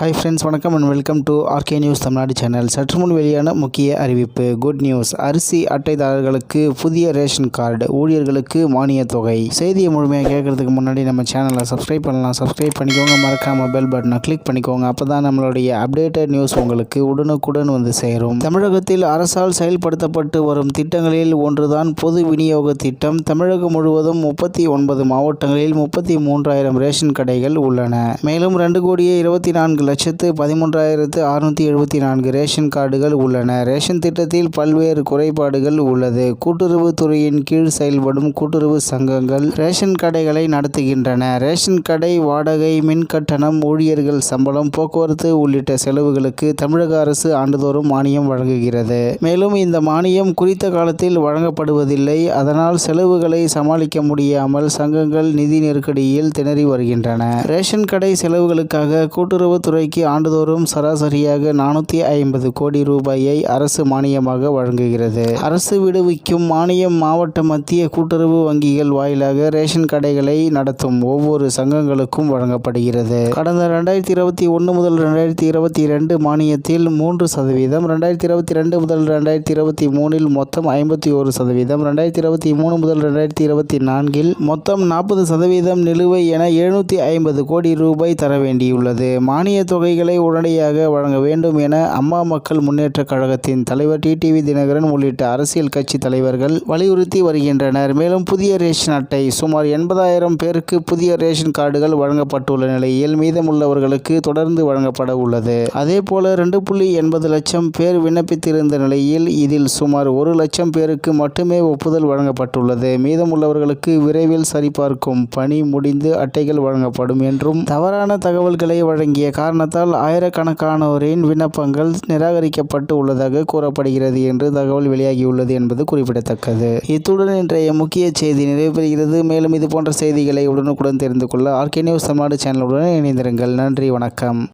Hi friends வணக்கம் and welcome to RK news Tamil Nadu channel சற்று முன் வெளியான முக்கிய அறிவிப்பு குட் நியூஸ் அரிசி அட்டைதாரர்களுக்கு புதிய ரேஷன் கார்டு ஊழியர்களுக்கு மானிய தொகை. செய்தியை முழுமையாக கேட்கறதுக்கு முன்னாடி நம்ம சேனலை சப்ஸ்கிரைப் பண்ணலாம். சப்ஸ்கிரைப் பண்ணிக்கோங்க மறக்காம பெல் பட்டனை கிளிக் பண்ணிக்கோங்க. அப்போ தான் நம்மளுடைய அப்டேட்டட் நியூஸ் உங்களுக்கு உடனுக்குடன் வந்து சேரும். தமிழகத்தில் அரசால் செயல்படுத்தப்பட்டு வரும் திட்டங்களில் ஒன்றுதான் பொது விநியோக திட்டம். தமிழகம் முழுவதும் முப்பத்தி ஒன்பது மாவட்டங்களில் முப்பத்தி மூன்றாயிரம் ரேஷன் கடைகள் உள்ளன. மேலும் ரெண்டு கோடியே இருபத்தி நான்கு லட்சத்து பதிமூன்றாயிரத்து அறுநூற்றி எழுபத்தி நான்கு ரேஷன் கார்டுகள் உள்ளன. ரேஷன் திட்டத்தில் பல்வேறு குறைபாடுகள் உள்ளது. கூட்டுறவு துறையின் கீழ் செயல்படும் கூட்டுறவு சங்கங்கள் ரேஷன் கடைகளை நடத்துகின்றன. ரேஷன் கடை வாடகை மின் கட்டணம் ஊழியர்கள் சம்பளம் போக்குவரத்து உள்ளிட்ட செலவுகளுக்கு தமிழக அரசு ஆண்டுதோறும் மானியம் வழங்குகிறது. மேலும் இந்த மானியம் குறித்த காலத்தில் வழங்கப்படுவதில்லை. அதனால் செலவுகளை சமாளிக்க முடியாமல் சங்கங்கள் நிதி நெருக்கடியில் திணறி வருகின்றன. ரேஷன் கடை செலவுகளுக்காக கூட்டுறவுத்துறை துறைக்கு ஆண்டுதோறும் சராசரியாக நானூற்றி ஐம்பது கோடி ரூபாயை அரசு மானியமாக வழங்குகிறது. அரசு விடுவிக்கும் மானியம் மாவட்ட மத்திய கூட்டுறவு வங்கிகள் வாயிலாக ரேஷன் கடைகளை நடத்தும் ஒவ்வொரு சங்கங்களுக்கும் வழங்கப்படுகிறது. கடந்த ரெண்டாயிரத்தி இருபத்தி ஒன்று முதல் ரெண்டாயிரத்தி இருபத்தி இரண்டு மானியத்தில் மூன்று சதவீதம் ரெண்டாயிரத்தி இருபத்தி ரெண்டு முதல் ரெண்டாயிரத்தி இருபத்தி மூணில் மொத்தம் ஐம்பத்தி ஒரு சதவீதம் ரெண்டாயிரத்தி இருபத்தி மூணு முதல் ரெண்டாயிரத்தி இருபத்தி நான்கில் மொத்தம் நாற்பது சதவீதம் நிலுவை என எழுநூற்றி ஐம்பது கோடி ரூபாய் தர வேண்டியுள்ளது. மானிய தொகைகளை உடனடியாக வழங்க வேண்டும் என அம்மா மக்கள் முன்னேற்றக் கழகத்தின் தலைவர் டிடிவி தினகரன் உள்ளிட்ட அரசியல் கட்சி தலைவர்கள் வலியுறுத்தி வருகின்றனர். மேலும் புதிய ரேஷன் அட்டை சுமார் எண்பதாயிரம் பேருக்கு புதிய ரேஷன் கார்டுகள் வழங்கப்பட்டுள்ள நிலையில் மீதமுள்ளவர்களுக்கு தொடர்ந்து வழங்கப்பட உள்ளது. அதேபோல ரெண்டு புள்ளி எண்பது லட்சம் பேர் விண்ணப்பித்திருந்த நிலையில் இதில் சுமார் ஒரு லட்சம் பேருக்கு மட்டுமே ஒப்புதல் வழங்கப்பட்டுள்ளது. மீதமுள்ளவர்களுக்கு விரைவில் சரிபார்க்கும் பணி முடிந்து அட்டைகள் வழங்கப்படும் என்றும் தவறான தகவல்களை வழங்கிய காரணத்தால் ஆயிரக்கணக்கானோரின் விண்ணப்பங்கள் நிராகரிக்கப்பட்டு உள்ளதாக கூறப்படுகிறது என்று தகவல் வெளியாகியுள்ளது என்பது குறிப்பிடத்தக்கது. இத்துடன் இன்றைய முக்கிய செய்தி நிறைவுபெறுகிறது. மேலும் இது போன்ற செய்திகளை உடனுக்குடன் தெரிந்து கொள்ள ஆர்கே நியூஸ் தமிழ்நாடு சேனலுடன் இணைந்திருங்கள். நன்றி வணக்கம்.